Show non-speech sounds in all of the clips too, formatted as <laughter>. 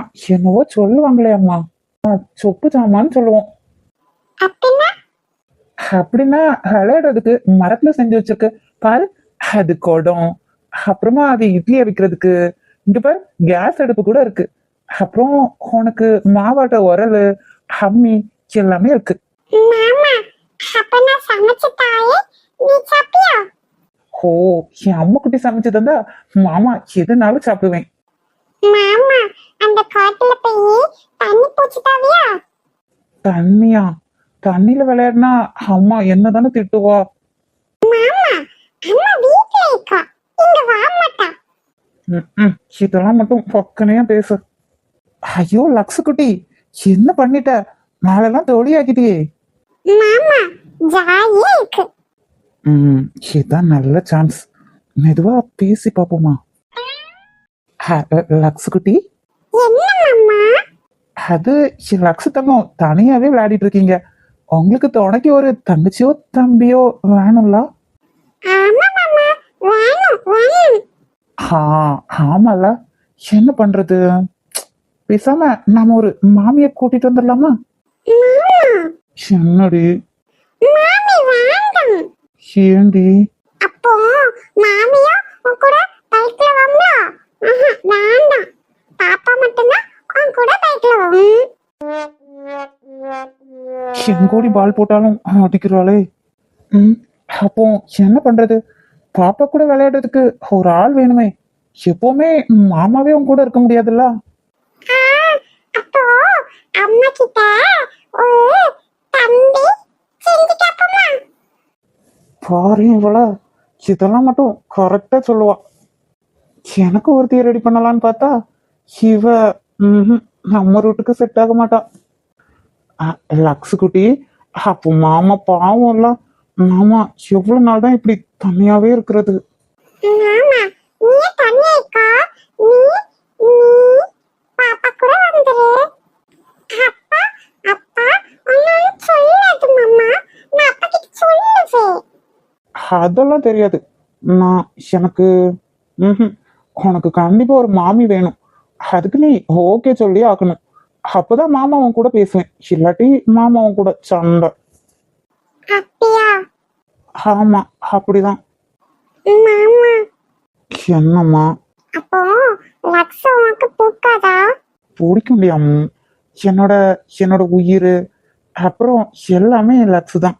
இதெல்லாம் என்னவோ சொல்லுவாங்களே அம்மா. சொப்பு சாமான்னு சொல்லுவோம். அப்படின்னா? விளையாடுறதுக்கு மரத்துல செஞ்சு வச்சிருக்கு. பாரு அது குடம். அப்புறமா அது இட்லியை வைக்கிறதுக்கு. இங்க பாரு கேஸ் அடுப்பு கூட இருக்கு. அப்புறம் உனக்கு மாவாட்ட உரல் அம்மி எல்லாமே இருக்கு. ஓ என் அம்மா குட்டி சமைச்சு தந்தா மாமா எதுனாலும் சாப்பிடுவேன். மாமா அந்த காட்டுல போய் தண்ணி பூச்சிட்டாவியா? தண்ணியா? தண்ணியில விளையாடினா அம்மா என்னதானே திட்டுவா? மாமா அம்மா வீட்ல இருக்கா. இங்க வர மாட்டா. இதெல்லாம் மட்டும் பக்கனையா பேசு. ஐயோ லக்ஸு குட்டி என்ன பண்ணிட்ட? மேலெல்லாம் தொழியாக்கிட்டியே மாமா ஜாலியா இருக்கு. ம் இதான் நல்ல சான்ஸ் மெதுவா பேசி பாப்போமா. ஹ- அ, லக்ஸு குட்டி என்ன மாமா அது என் லக்ஸு தங்கம் தனியாவே விளையாடிட்டு இருக்கீங்க. உங்களுக்கு துணைக்கு ஒரு தங்கச்சியோ தம்பியோ வேணும்ல? ஆமால என்ன பண்றது? பேசாம நாம ஒரு மாமிய கூட்டிட்டு வந்துடலாமா? என்னடி? ஏண்டி? அப்போ மாமியா வேண்டாம். பாப்பா மட்டும்தான் உன் கூட பைக்ல எங்கோடி பால் போட்டாலும் அடிக்கிறாளே. ம் அப்போ என்ன பண்றது? பாப்பா கூட விளையாடுறதுக்கு ஒரு ஆள் வேணுமே. எப்பவுமே மாமாவே உன் கூட இருக்க முடியாதுல்ல? அப்போ அம்மா கிட்ட ஒரு தம்பி செஞ்சு பாரு இவள. இதெல்லாம் மட்டும் கரெக்டா சொல்லுவா. எனக்கு ஒருத்தைய ரெடி பண்ணலான்னு பார்த்தா இவ நம்ம ரூட்டுக்கு செட் ஆக மாட்டா. அ, லக்ஸு குட்டி அப்போ மாமா பாவம் இல்ல மாமா எவ்வளவு நாள் தான் இப்படி தனியாவே இருக்கிறது? அதெல்லாம் தெரியாது. நான் எனக்கு ம்ஹும், உனக்கு கண்டிப்பா ஒரு மாமி வேணும். அதுக்கு நீ ஓகே சொல்லி ஆக்கணும். அப்பதான் மாமா கூட பேசுவேன். இல்லாட்டி மாமா கூட சண்டை. ஆமா அப்படிதான். மாமா. என்னம்மா? அப்போ லக்ஸ் உனக்கு பூக்காதா பிடிக்க முடியாம என்னோட என்னோட உயிர் அப்புறம் எல்லாமே லக்ஸ் தான்.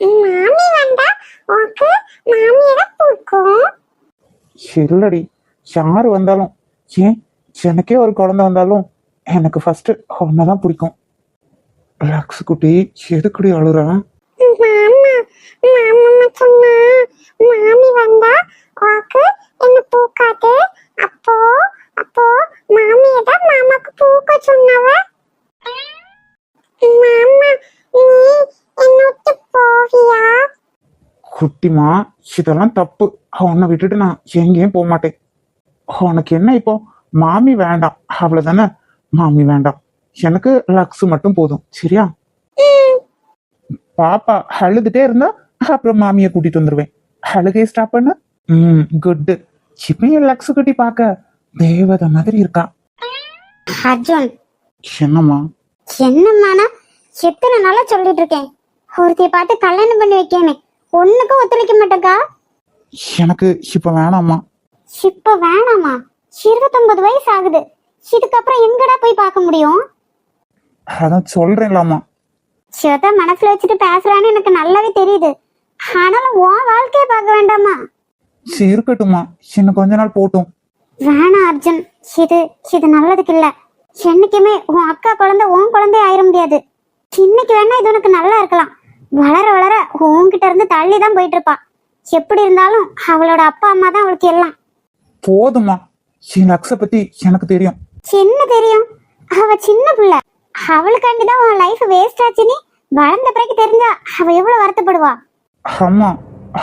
மாமி வந்தா உனக்கு மாமியோட பூக்கும் இல்லடி யார் வந்தாலும் ஏன் எனக்கே ஒரு குழந்தை வந்தாலும் எனக்கு ஃபர்ஸ்ட் தான் பிடிக்கும். லக்ஸ் குட்டி எதுக்குடி அழுறேன் மாமா மாமா சொன்னா மாமி வந்தா உனக்கு என்ன பூக்காது? அப்போ அப்போ மாமியை தான் மாமாக்கு பூக்க சொன்னவ? மாமா நீ என்ன விட்டு போவியா? குட்டிமா இதெல்லாம் தப்பு. உன்னை விட்டுட்டு நான் எங்கேயும் போக மாட்டேன் உனக்கு என்ன இப்போ? மாமி வேண்டாம். அவ்வளவுதானே? மாமி வேண்டாம். எனக்கு லக்ஸ் மட்டும் போதும். சரியா? பாப்பா அழுதுட்டே இருந்தா அப்புறம் மாமியை கூட்டிட்டு வந்துருவேன். அழுகையை ஸ்டாப் பண்ண. ம் குட் இப்பயும் லக்ஸ் குட்டி பார்க்க தேவதை மாதிரி இருக்கா? அர்ஜுன். என்னம்மா? என்னம்மாண்ணா எத்தனை நாளா சொல்லிட்டு இருக்கேன். ஒருத்தைய பார்த்து கல்யாணம் பண்ணி வைக்கேனே ஒண்ணுக்கும் ஒத்துழைக்க மாட்டேக்கா. எனக்கு இப்ப வேணாம்மா. இப்ப வேணாமா? இருபத்தொன்பது வயசு ஆகுது இதுக்கப்புறம் எங்கடா போய் பார்க்க முடியும்? அதான் சொல்றேன்லாமா சிவத்தை மனசுல வச்சுட்டு பேசுறான்னு எனக்கு நல்லாவே தெரியுது. ஆனாலும் உன் வாழ்க்கைய பார்க்க வேண்டாமா? சரி இருக்கட்டும்மா. இன்னும் கொஞ்ச நாள் போட்டும். வேணாம் அர்ஜுன். இது இது நல்லதுக்கு இல்ல. என்னைக்குமே உன் அக்கா குழந்தை உன் குழந்தை ஆயிர முடியாது. இன்னைக்கு வேணா இது உனக்கு நல்லா இருக்கலாம். வளர வளர உன்கிட்ட இருந்து தள்ளி தான் போயிட்டு இருப்பா. எப்படி இருந்தாலும் அவளோட அப்பா அம்மா தான் அவளுக்கு எல்லாம். போதும்மா என் லக்ஸை பத்தி எனக்கு தெரியும். என்ன தெரியும். அவ சின்ன பிள்ளை. அவளுக்காண்டி தான் உன் லைஃப் வேஸ்ட் ஆச்சுன்னு வளர்ந்த பிறகு தெரிஞ்சா அவ எவ்வளவு வருத்தப்படுவா? அம்மா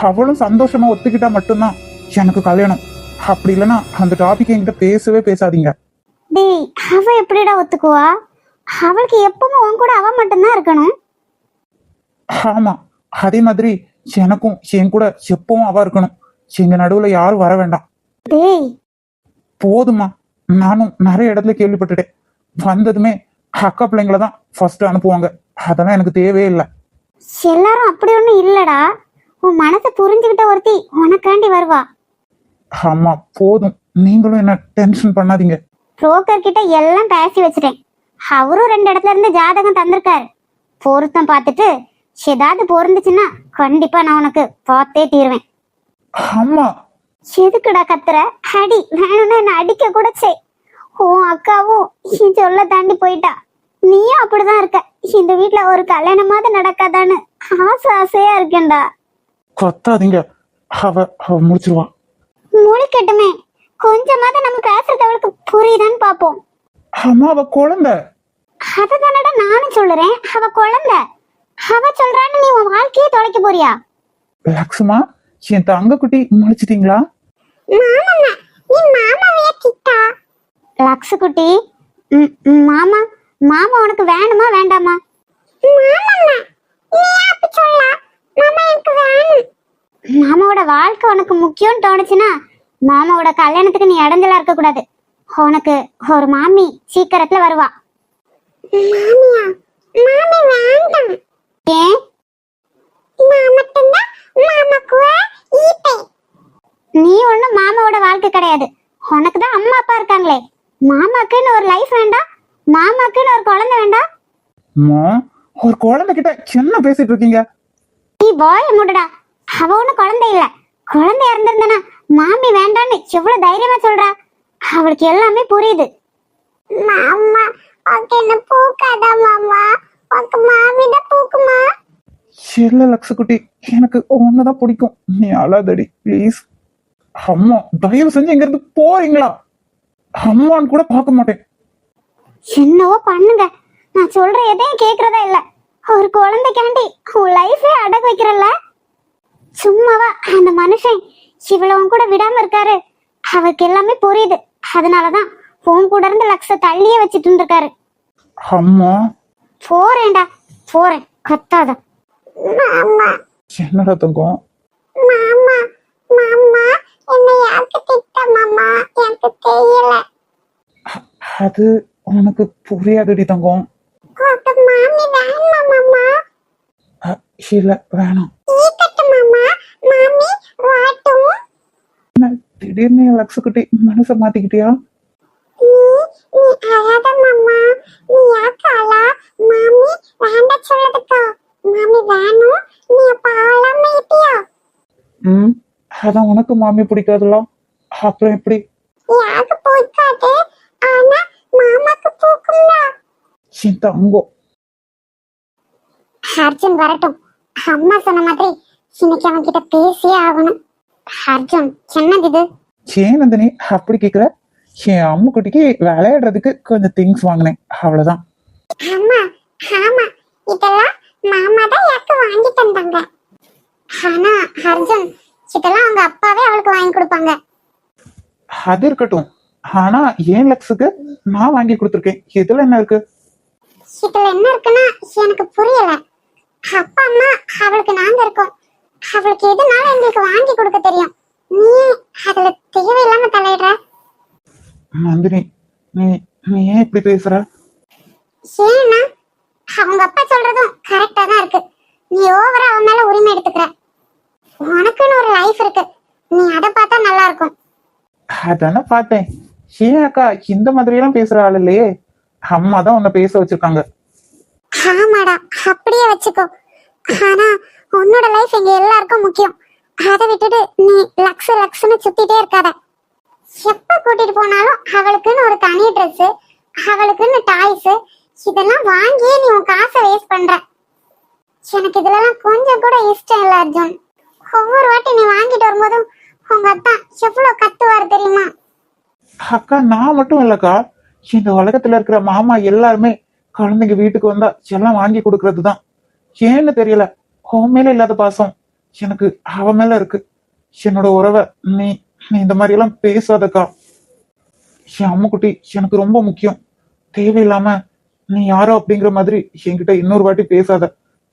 அவளும் சந்தோஷமா ஒத்துக்கிட்டா மட்டும்தான் எனக்கு கல்யாணம். அப்படி இல்லைன்னா அந்த டாபிக் என்கிட்ட பேசவே பேசாதீங்க. டேய் அவ எப்படிடா ஒத்துக்குவா? அவளுக்கு எப்பவும் உன் கூட அவ மட்டும்தான் இருக்கணும். ஆமா அதே மாதிரி எனக்கும் என் கூட எப்பவும் அவ இருக்கணும். எங்க நடுவுல யாரும் வர வேண்டாம். டேய். போதுமா நானும் நிறைய இடத்துல கேள்விப்பட்டுட்டேன். வந்ததுமே அக்கா பிள்ளைங்கள தான் ஃபர்ஸ்ட் அனுப்புவாங்க. அதெல்லாம் எனக்கு தேவையே இல்லை. எல்லாரும் அப்படி ஒண்ணும் இல்லடா. உன் மனசை புரிஞ்சுக்கிட்ட ஒருத்தி உனக்காண்டி வருவா. ஆமா போதும். நீங்களும் என்ன டென்ஷன் பண்ணாதீங்க. புரோக்கர் கிட்ட எல்லாம் பேசி வச்சுட்டேன். அவரும் ரெண்டு இடத்துல இருந்து ஜாதகம் தந்திருக்காரு. பொருத்தம் பார்த்துட்டு ஏதாவது பொருந்துச்சுன்னா கண்டிப்பா நான் உனக்கு பார்த்தே தீருவேன். ஆமா எதுக்குடா கத்துற. அடி வேணும்னு என்ன அடிக்க கூட செய். உன் அக்காவும் என் சொல்ல தாண்டி போயிட்டா. நீயும் அப்படிதான் இருக்க. இந்த வீட்ல ஒரு கல்யாணமாவது நடக்காதான்னு ஆசை ஆசையா இருக்கேன்டா. கொத்தாதீங்க அவ அவ முடிச்சிருவா. முழிக்கட்டுமே. கொஞ்சமாவது நம்ம பேசுறது அவளுக்கு புரியுதான்னு பாப்போம். அம்மா அவ குழந்தை. அததானடா நானும் சொல்லுறேன். அவ குழந்தை. அவ சொல்றான்னு நீ உன் வாழ்க்கையே தொலைக்க போறியா? லக்ஷ்மா என் தங்க குட்டி முழிச்சிட்டீங்களா லக்ஸு குட்டி. மாமா மாமா உனக்கு வேணுமா வேண்டாமா? மாமா நீ அப்படி சொல்ல. மாமா எனக்கு வேணும். மாமாவோட வாழ்க்கை உனக்கு முக்கியம்னு தோணுச்சுன்னா மாமாவோட கல்யாணத்துக்கு நீ இடைஞ்சலா இருக்க கூடாது உனக்கு ஒரு மாமி சீக்கிரத்துல வருவா. மாமியா மாமி வேண்டாம். ஏன்? நான் மட்டும்தான் நீ ஒண்ணும் மாமாவோட வாழ்க்கை கிடையாது. உனக்கு தான் அம்மா அப்பா இருக்காங்களே. மாமாக்குன்னு ஒரு லைஃப் வேண்டாம். மாமாக்குன்னு ஒரு குழந்தை வேண்டாம். அம்மா ஒரு குழந்தை கிட்ட என்ன பேசிட்டு இருக்கீங்க. நீ வாய மூடுடா. அவ ஒண்ணும் குழந்தை இல்ல. குழந்தையா இருந்திருந்தனா மாமி வேண்டான்னு எவ்வளவு தைரியமா சொல்றா. அவளுக்கு எல்லாமே புரியுது. மாமா உனக்கு என்ன பூக்காதா மாமா உனக்கு மாமி தான் பூக்குமா இல்ல லக்ஷகுட்டி எனக்கு ஒண்ணுதான் பிடிக்கும். நீ அழாதடி ப்ளீஸ் அம்மா தயவு செஞ்சு இங்க இருந்து போறீங்களா? அம்மான்னு கூட பார்க்க மாட்டேன். என்னவோ பண்ணுங்க. நான் சொல்ற எதையும் கேக்குறதா இல்ல. ஒரு குழந்தைக்காண்டி உன் லைஃபே அடகு வைக்கிறல்ல. சும்மாவா அந்த மனுஷன் இவ்வளவும் கூட விடாம இருக்காரு. அவருக்கு எல்லாமே புரியுது. அதனாலதான் உன் கூட இருந்து லக்ஷ தள்ளியே வச்சிட்டு இருந்திருக்காரு. அம்மா. போறேன்டா போறேன். கத்தாத மாமா என்னடா தங்கம்? மாமா மாமா என்ன யாருக்கு திட்ட மாமா? எனக்கு தெரியல. அது உனக்கு புரியாதடி தங்கம். மாமி வேணுமா மாமா? இல்ல வேணாம். திடீர்னு லக்ஷகுட்டி மனசை மாத்திக்கிட்டியா? நீ அழாத மாமா. நீ யாக்காலா மாமி வேண்ட சொல்லதுக்கா மாமி வேணும் நீ பாவலாம் மேட்டியா ம் அதான் உனக்கு மாமி பிடிக்காதுல அப்புறம் எப்படி? தங்கம் அர்ஜுன் வரட்டும். அம்மா சொன்ன மாதிரி இன்னைக்கு அவன் கிட்ட பேசியே ஆகணும். அர்ஜுன் என்னது இது? ஏன் நந்தினி அப்படி கேக்குற? என் அம்மு குட்டிக்கு விளையாடுறதுக்கு கொஞ்சம் திங்ஸ் வாங்கினேன். அவ்வளவுதான். அம்மா ஆமா. இதெல்லாம் மாமா தான் எனக்கு வாங்கி தந்தாங்க ஆனா அர்ஜுன் இதெல்லாம் அவங்க அப்பாவே அவளுக்கு வாங்கி கொடுப்பாங்க. அது இருக்கட்டும். ஆனா ஏன் லக்ஸுக்கு நான் வாங்கி கொடுத்துருக்கேன்? இதுல என்ன இருக்கு? இதுல என்ன இருக்குன்னா எனக்கு புரியல. அப்பா அம்மா அவளுக்கு நாங்க இருக்கோம். அவளுக்கு எதுனால எங்களுக்கு வாங்கி கொடுக்க தெரியும்? நீ அதுல தேவையில்லாம தலையிடுற. நந்தினி நீ நீ ஏன் இப்படி பேசுற? ஏன்னா அவங்க அப்பா சொல்றதும் கரெக்டா தான் இருக்கு. நீ ஓவரா அவன் மேல உரிமை எடுத்துக்கிற. உனக்குன்னு ஒரு லைஃப் இருக்கு. நீ அதை பார்த்தா நல்லா இருக்கும் அதானே பார்த்தேன். ஏன் அக்கா இந்த மாதிரி எல்லாம் பேசுற ஆள் இல்லையே. அம்மா தான் உன்னை பேச வச்சிருக்காங்க. ஆமாடா அப்படியே வச்சுக்கோ. ஆனா உன்னோட லைஃப் எங்க எல்லாருக்கும் முக்கியம். அதை விட்டுட்டு நீ லக்ஸ் லக்ஸ்னு சுத்திட்டே இருக்காத. எப்ப கூட்டிட்டு போனாலும் அவளுக்குன்னு ஒரு தனி ட்ரெஸ் அவளுக்குன்னு டாய்ஸ் இதெல்லாம் வாங்கியே நீ உன் காசை வேஸ்ட் பண்ற. எனக்கு இதுலலாம் கொஞ்சம் கூட இஷ்டம் இல்ல அர்ஜுன். ஒவ்வொரு வாட்டி நீ வாங்கிட்டு வரும்போதும் உங்க அத்தா எவ்வளவு கத்துவாரு தெரியுமா? அக்கா நான் மட்டும் இல்லக்கா. இந்த உலகத்துல இருக்கிற மாமா எல்லாருமே குழந்தைங்க வீட்டுக்கு வந்தா எல்லாம் வாங்கி கொடுக்கறது தான் ஏன்னு தெரியல. உன் மேல இல்லாத பாசம் எனக்கு அவ மேல இருக்கு. என்னோட உறவை நீ நீ இந்த மாதிரி எல்லாம் பேசாதக்கா. என் அம்முக்குட்டி எனக்கு ரொம்ப முக்கியம். தேவையில்லாம நீ யாரோ அப்படிங்கிற மாதிரி என்கிட்ட இன்னொரு வாட்டி பேசாத.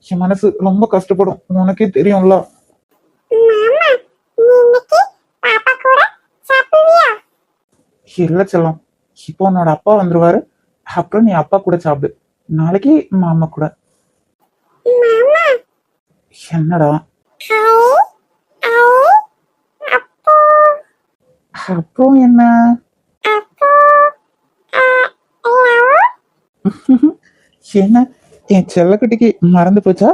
என் மனசு ரொம்ப கஷ்டப்படும். உனக்கே தெரியும்ல. மாமா நீ இன்னைக்கு பாப்பா கூட சாப்பிடுவியா? இல்ல செல்லம். இப்போ உன்னோட அப்பா வந்துருவாரு. அப்புறம் நீ அப்பா கூட சாப்பிடு. நாளைக்கு மாமா கூட. மாமா. என்னடா? அப்போ. அப்புறம் என்ன? அப்போ ஆ, லவ் <laughs> என்ன? என் செல்லக்குட்டிக்கு மறந்து போச்சா?